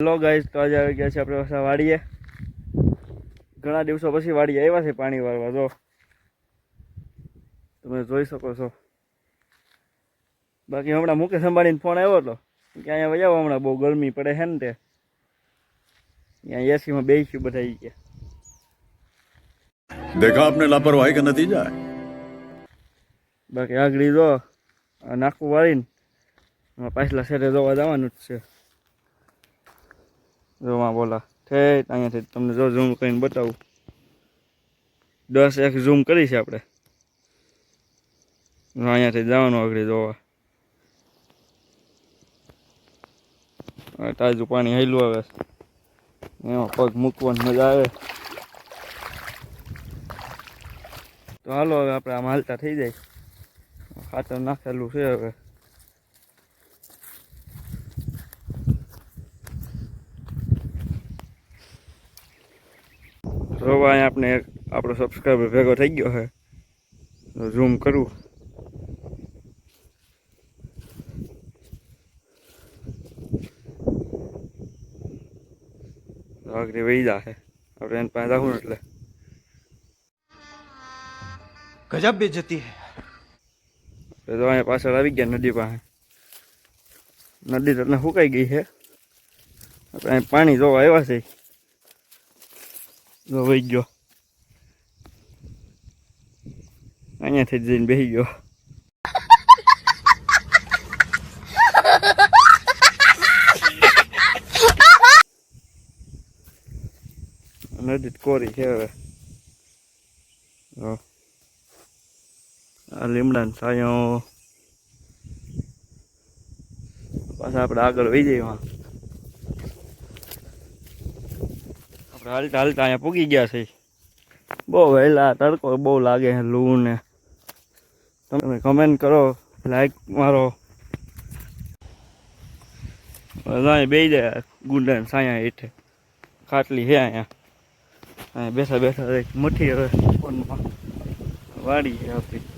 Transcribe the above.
Hello guys તો આવી ગયા છે આપણે પાછા વાડીએ. ઘણા દિવસો પછી વાડીએ આવ્યા છે પાણી વાળવા જો. તમે જોઈ શકો છો. બાકી હમણાં મુકેશ અંબાણીને ફોન આવ્યો હતો. કે અહીંયા વજાવો હમણાં બહુ ગરમી પડે છે ને તે. અહીંયા એસીમાં બેસ્યું બધા એ ગયા દેખા આપને લાપરવાહી કે નતીજા બાકી આગળ જો નાખું વાળીને પાછલા શેરે જોવા જવાનું જ છે. જોવા બોલા. ઠેઠ અહીંયાથી તમને જો ઝૂમ કરીને બતાવું. દસ એક ઝૂમ કરી છે આપણે. અહીંયાથી જવાનું આગળ જોવા. તાજું પાણી હેલું આવે એમાં પગ મૂકવાની મજા આવે. તો હાલો, હવે આપણે આમ હાલતા થઈ જાય. ખાતર નાખેલું છે હવે. રોવાય આપણે આપણો સબસ્ક્રાઈબર ભેગો થઈ ગયો છે. ઝૂમ કરું. આગળ વહી જાહે આપણે એને પાસે જાવું એટલે. ગજબ બેજતી હે. તો અહીંયા પાછળ આવી ગયા નદી પાસે. નદી તો સુકાઈ ગઈ છે. આપણે પાણી જોવા આવ્યા છે વહી ગયો અહીંયાથી જ જઈને બેસી ગયો નદી તો કોરી છે હવે જો આ લીમડાનો છાંયો પાછા આપણે આગળ વહી જઈએ આપણે હાલતા હાલતા અહીંયા પૂગી ગયા છે. બહુ વહેલા, તડકો બહુ લાગે છે ને તમે કમેન્ટ કરો લાઈક મારો. બધા બે જાય ગુંડા સાયા હેઠે. ખાટલી છે અહીંયા. અહીંયા બેઠા બેઠા મઠી હવે. ફોનમાં વાડી છે આપણી.